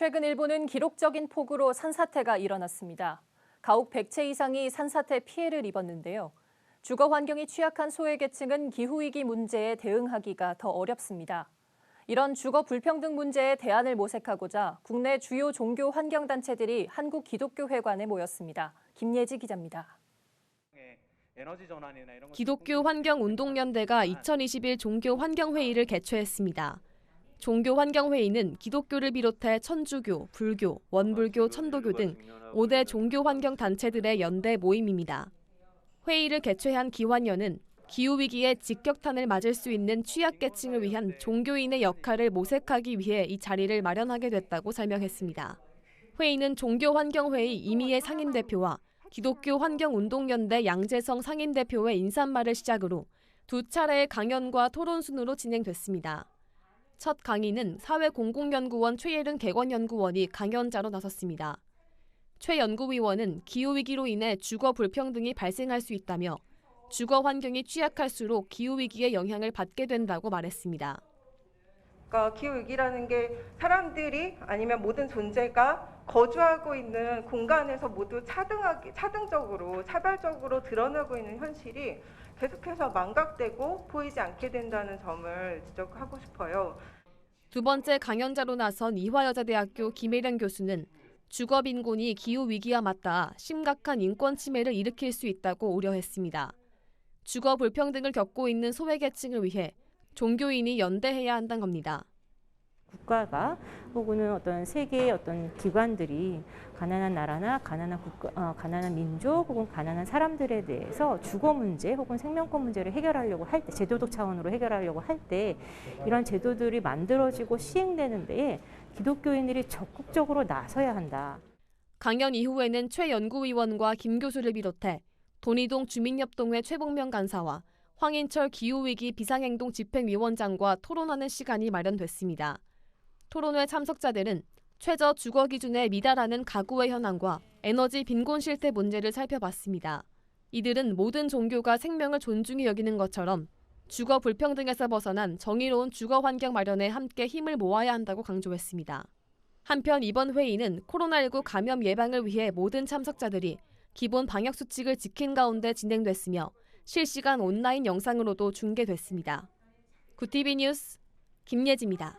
최근 일본은 기록적인 폭우로 산사태가 일어났습니다. 가옥 100채 이상이 산사태 피해를 입었는데요. 주거 환경이 취약한 소외계층은 기후위기 문제에 대응하기가 더 어렵습니다. 이런 주거 불평등 문제에 대안을 모색하고자 국내 주요 종교 환경단체들이 한국 기독교회관에 모였습니다. 김예지 기자입니다. 기독교 환경운동연대가 2021 종교 환경회의를 개최했습니다. 종교 환경회의는 기독교를 비롯해 천주교, 불교, 원불교, 천도교 등 5대 종교 환경 단체들의 연대 모임입니다. 회의를 개최한 기환연은 기후위기에 직격탄을 맞을 수 있는 취약계층을 위한 종교인의 역할을 모색하기 위해 이 자리를 마련하게 됐다고 설명했습니다. 회의는 종교환경회의 이미애 상임대표와 기독교 환경운동연대 양재성 상임대표의 인사말을 시작으로 두 차례의 강연과 토론 순으로 진행됐습니다. 첫 강의는 사회공공연구원 최예른 개관연구원이 강연자로 나섰습니다. 최 연구위원은 기후위기로 인해 주거 불평등이 발생할 수 있다며 주거 환경이 취약할수록 기후위기의 영향을 받게 된다고 말했습니다. 그러니까 기후 위기라는 게 사람들이 아니면 모든 존재가 거주하고 있는 공간에서 모두 차등하기, 차등적으로 차별적으로 드러나고 있는 현실이 계속해서 망각되고 보이지 않게 된다는 점을 지적하고 싶어요. 두 번째 강연자로 나선 이화여자대학교 김혜령 교수는 주거 빈곤이 기후 위기와 맞닿아 심각한 인권 침해를 일으킬 수 있다고 우려했습니다. 주거 불평등을 겪고 있는 소외계층을 위해 종교인이 연대해야 한다는 겁니다. 국가가 혹은 어떤 세계의 어떤 기관들이 가난한 나라나 가난한 국가, 어, 가난한 민족 혹은 가난한 사람들에 대해서 주거 문제 혹은 생명권 문제를 해결하려고 할 때 제도적 차원으로 해결하려고 할 때 이런 제도들이 만들어지고 시행되는 데에 기독교인들이 적극적으로 나서야 한다. 강연 이후에는 최 연구위원과 김 교수를 비롯해 돈이동 주민협동회 최봉명 간사와 황인철 기후위기 비상행동 집행위원장과 토론하는 시간이 마련됐습니다. 토론회 참석자들은 최저 주거 기준에 미달하는 가구의 현황과 에너지 빈곤 실태 문제를 살펴봤습니다. 이들은 모든 종교가 생명을 존중히 여기는 것처럼 주거 불평등에서 벗어난 정의로운 주거 환경 마련에 함께 힘을 모아야 한다고 강조했습니다. 한편 이번 회의는 코로나19 감염 예방을 위해 모든 참석자들이 기본 방역 수칙을 지킨 가운데 진행됐으며 실시간 온라인 영상으로도 중계됐습니다. 구티비 뉴스 김예지입니다.